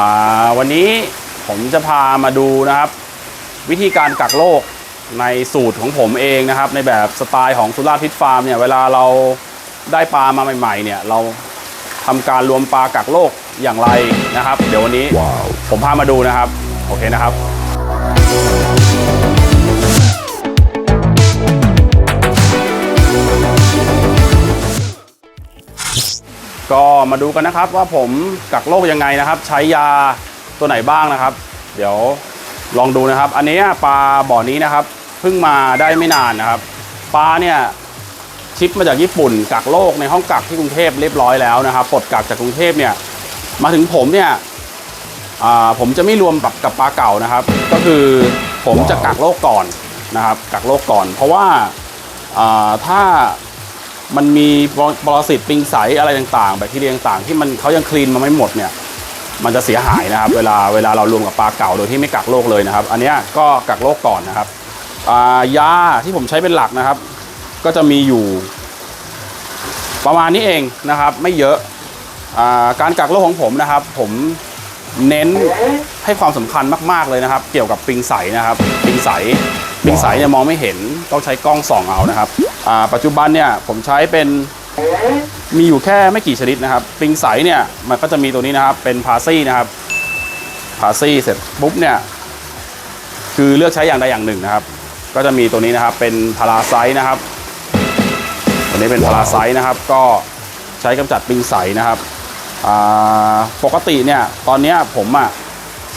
อ่าวันนี้ผมจะพามาดูนะครับ วิธีการกักโรคในสูตรของผมเองนะครับ ในแบบสไตล์ของสุราษฎร์พิษฟาร์มเนี่ยเวลาเราได้ปลามาใหม่ๆเนี่ยเราทำการรวมปลากักโรคอย่างไรนะครับ เดี๋ยววันนี้ผมพามาดูนะครับ โอเคนะครับ ก็มาดูกันนะครับว่าผมกักโรคยังไงนะครับ ใช้ยาตัวไหนบ้างนะครับ เดี๋ยวลองดูนะครับ อันนี้ปลาบ่อนี้นะครับเพิ่งมาได้ไม่นานนะครับปลาเนี่ยชิปมาจากญี่ปุ่นกักโรคในห้องกักที่กรุงเทพเรียบร้อยแล้วนะครับปลดกักจากกรุงเทพเนี่ยมาถึงผมเนี่ยผมจะไม่รวมกับกับปลาเก่านะครับ ก็คือผมจะกักโรคก่อนนะครับกักโรคก่อน เพราะว่าถ้า มันมีปรสิตปิงใสอะไรต่างๆแบคทีเรียต่างๆที่มันเขายังคลีนมาไม่หมดเนี่ยมันจะเสียหายนะครับ เวลาเวลาเรารวมกับปลาเก่าโดยที่ไม่กักโรคเลยนะครับ อันนี้ก็กักโรคก่อนนะครับอ่ายาที่ผมใช้เป็นหลักนะครับ ก็จะมีอยู่ ประมาณนี้เองนะครับ ไม่เยอะอาการกักโรคของผมนะครับ ผมเน้นให้ความสำคัญมาก ๆเลยนะครับ เกี่ยวกับปิงใสนะครับ ปิงใส ปิงใสเนี่ยมองไม่เห็นต้องใช้กล้องส่องเอานะครับปัจจุบันเนี่ยผมใช้เป็นมีอยู่แค่ไม่กี่ชนิดนะครับปิงใสเนี่ยมันก็จะมีตัวนี้นะครับเป็นพาซี่นะครับพาซี่เสร็จปุ๊บเนี่ยคือเลือกใช้อย่างใดอย่างหนึ่งนะครับ ก็จะมีตัวนี้นะครับเป็นพาราไซนะครับตัวนี้เป็นพาราไซนะครับ ก็ใช้กำจัดปิงใสนะครับปกติเนี่ยตอนนี้ผมอะ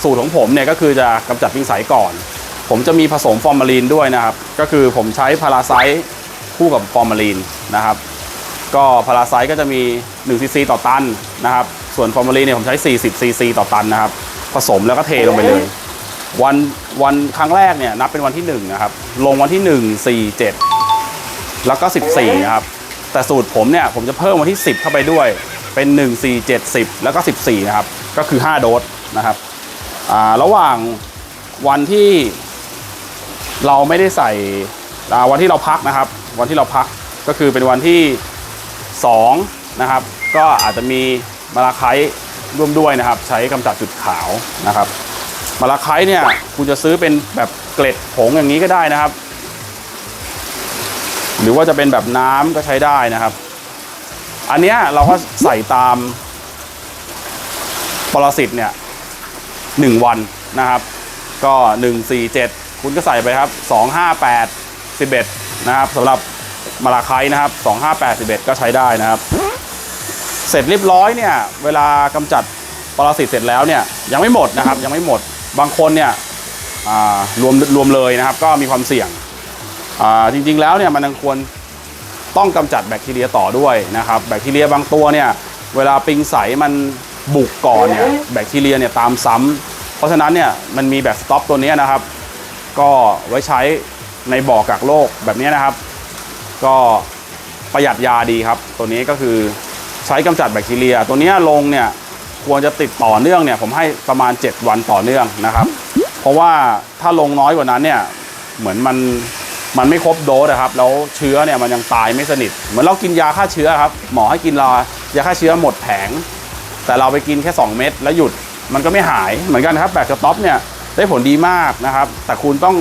สูตรของผมเนี่ยก็คือจะกำจัดปิงใสก่อน ผมจะมีผสมฟอร์มาลีนด้วยนะครับ ก็คือผมใช้พาราไซต์คู่กับฟอร์มาลีนนะครับ ก็พาราไซต์ก็จะมี1ซีซีต่อตันนะครับ ส่วนฟอร์มาลีนเนี่ยผมใช้ 40ซีซีต่อตันนะครับ ผสมแล้วก็เทลงไปเลย วันวันครั้งแรกเนี่ยนับเป็นวันที่1นะครับ ลงวันที่ 1 4 7 แล้วก็ 14นะครับ แต่สูตรผมเนี่ยผมจะเพิ่มวันที่ 10 เข้าไปด้วย เป็น 1 4 7 10 แล้วก็ 14 นะครับ ก็คือ 5 โดสนะครับอ่าระหว่างวันที่ เราไม่ได้ใส่วันที่เราพักนะครับ วันที่เราพักก็คือเป็นวันที่2นะครับ ก็อาจจะมีมาลาไคร่วมด้วยนะครับ ใช้กำจัดจุดขาวนะครับมาลาไคต์เนี่ยคุณจะซื้อเป็นแบบเกล็ดผงอย่างนี้ก็ได้นะครับ หรือว่าจะเป็นแบบน้ำก็ใช้ได้นะครับ อันเนี้ยเราก็ใส่ตามปรสิตเนี่ยหนึ่งวันนะครับ ก็หนึ่งสี่เจ็ด คุณก็ใส่ไปครับสองห้าแปดสิบเอ็ดนะครับสำหรับมาลาไคนะครับสองห้าแปดสิบเอ็ดก็ใช้ได้นะครับ เสร็จเรียบร้อยเนี่ย เวลากำจัดปรสิตเสร็จแล้วเนี่ยยังไม่หมดนะครับยังไม่หมดบางคนเนี่ยรวมรวมเลยนะครับ ก็มีความเสี่ยงจริงๆแล้วเนี่ยมันยังควรต้องกำจัดแบคทีเรียต่อด้วยนะครับ แบคทีเรียบางตัวเนี่ยเวลาปิงใสมันบุกก่อนเนี่ยแบคทีเรียเนี่ยตามซ้ำเพราะฉะนั้นเนี่ยมันมีแบบสต็อปตัวนี้นะครับ ก็ไว้ใช้ในบ่อกักโรคแบบนี้นะครับ ก็ประหยัดยาดีครับ ตัวนี้ก็คือใช้กำจัดแบคทีเรีย ตัวนี้ลงเนี่ยควรจะติดต่อเนื่องเนี่ยผมให้ประมาณ 7 วันต่อเนื่องนะครับ เพราะว่าถ้าลงน้อยกว่านั้นเนี่ยเหมือนมันมันไม่ครบโดสนะครับแล้วเชื้อเนี่ยมันยังตายไม่สนิท เหมือนเรากินยาฆ่าเชื้อครับหมอให้กินยายาฆ่าเชื้อหมดแผง แต่เราไปกินแค่ 2 เม็ดแล้วหยุดมันก็ไม่หายเหมือนกันครับแบบสต็อปเนี่ย ได้ผลดีมากนะครับ แต่คุณต้อง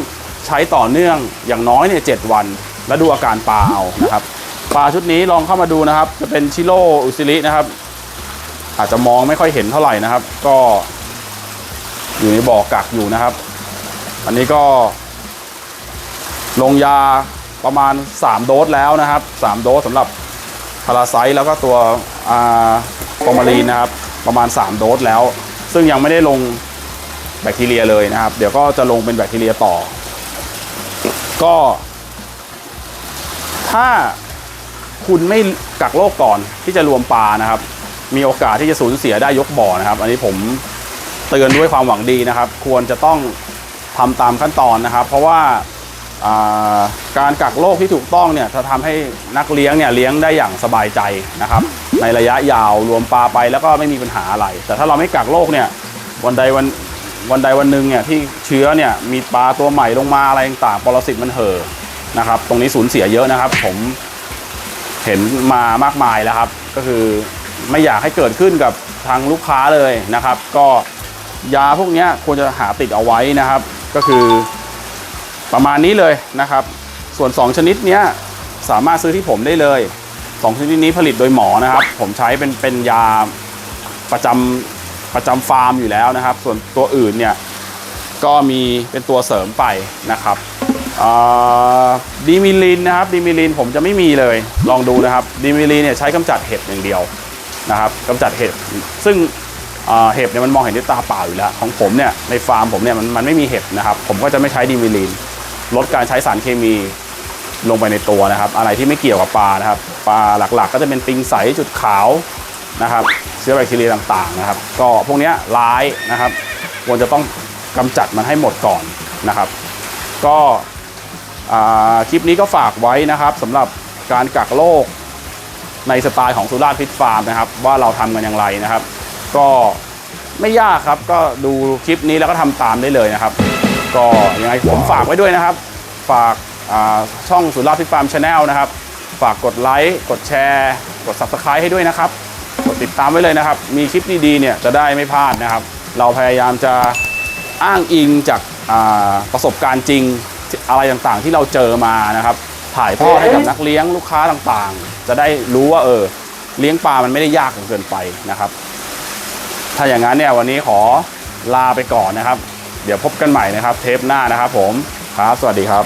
ใช้ต่อเนื่องอย่างน้อยเนี่ยเวัน แล้วดูอาการปลาเอานะครับปลาชุดนี้ลองเข้ามาดูนะครับ จะเป็นชิโร่อุซิลินะครับ อาจจะมองไม่ค่อยเห็นเท่าไหร่นะครับ ก็อยู่ในบ่อกักอยู่นะครับ อันนี้ก็ ลงยาประมาณ 3 โดสแล้วนะครับ 3 โดสสำหรับพาราไซต์แล้วก็ตัวอาฟอร์มาลีนนะครับ ประมาณ 3 โดสแล้ว ซึ่งยังไม่ได้ลง แบคทีเรียเลยนะครับ เดี๋ยวก็จะลงเป็นแบคทีเรียต่อ ก็ ถ้าคุณไม่กักโรคก่อนที่จะรวมปลานะครับ มีโอกาสที่จะสูญเสียได้ยกบ่อนะครับ อันนี้ผมเตือนด้วยความหวังดีนะครับ ควรจะต้องทำตามขั้นตอนนะครับ เพราะว่าอ่าการกักโรคที่ถูกต้องเนี่ยจะทำให้นักเลี้ยงเนี่ยเลี้ยงได้อย่างสบายใจนะครับ ในระยะยาวรวมปลาไปแล้วก็ไม่มีปัญหาอะไร แต่ถ้าเราไม่กักโรคเนี่ยวันใดวัน วันใดวันหนึ่งเนี่ยที่เชื้อเนี่ยมีปลาตัวใหม่ลงมาอะไรต่างปรสิตมันเห่อนะครับ ตรงนี้สูญเสียเยอะนะครับ ผมเห็นมามากมายแล้วครับ ก็คือไม่อยากให้เกิดขึ้นกับทางลูกค้าเลยนะครับ ก็ยาพวกนี้ควรจะหาติดเอาไว้นะครับ ก็คือประมาณนี้เลยนะครับ ส่วน 2 ชนิดเนี้ยสามารถซื้อที่ผมได้เลย 2 ชนิดนี้ผลิตโดยหมอนะครับ ผมใช้เป็นเป็นยาประจำ ประจำฟาร์มอยู่แล้วนะครับ ส่วนตัวอื่นเนี่ยก็มีเป็นตัวเสริมไปนะครับดีมิลินนะครับดีมิลินผมจะไม่มีเลยลองดูนะครับดีมิลินเนี่ยใช้กำจัดเห็บอย่างเดียวนะครับกำจัดเห็บซึ่งเห็บเนี่ยมันมองเห็นด้วยตาเปล่าอยู่แล้ว ของผมเนี่ยในฟาร์มผมเนี่ยมันมันไม่มีเห็บนะครับ ผมก็จะไม่ใช้ดีมิลีนลดการใช้สารเคมีลงไปในตัวนะครับ อะไรที่ไม่เกี่ยวกับปลานะครับปลาหลักๆ ก็จะเป็นติงใสจุดขาว นะครับเชื้อแบคทีเรียต่างๆนะครับ ก็พวกนี้ร้ายนะครับควรจะต้องกำจัดมันให้หมดก่อนนะครับ ก็คลิปนี้ก็ฝากไว้นะครับสำหรับการกักโรคในสไตล์ของสุราษฎร์ฟิตฟาร์มนะครับ ว่าเราทำกันอย่างไรนะครับ ก็ไม่ยากครับก็ดูคลิปนี้แล้วก็ทำตามได้เลยนะครับ ก็ยังไงผมฝากไว้ด้วยนะครับ ฝากช่องสุราษฎร์ฟิตฟาร์มชาแนลนะครับ ฝากกดไลค์กดแชร์ กด Subscribe ให้ด้วยนะครับ ติดตามไว้เลยนะครับ มีคลิปดีๆเนี่ยจะได้ไม่พลาดนะครับ เราพยายามจะอ้างอิงจากาประสบการณ์จริงอะไรต่างๆ ที่เราเจอมานะครับ ถ่ายทอดให้กับนักเลี้ยงลูกค้าต่างๆ จะได้รู้ว่าเออเลี้ยงปลามันไม่ได้ยากเกินไปนะครับ ถ้าอย่างนั้นเนี่ยวันนี้ขอลาไปก่อนนะครับ เดี๋ยวพบกันใหม่นะครับ เทปหน้านะครับผมครับสวัสดีครับ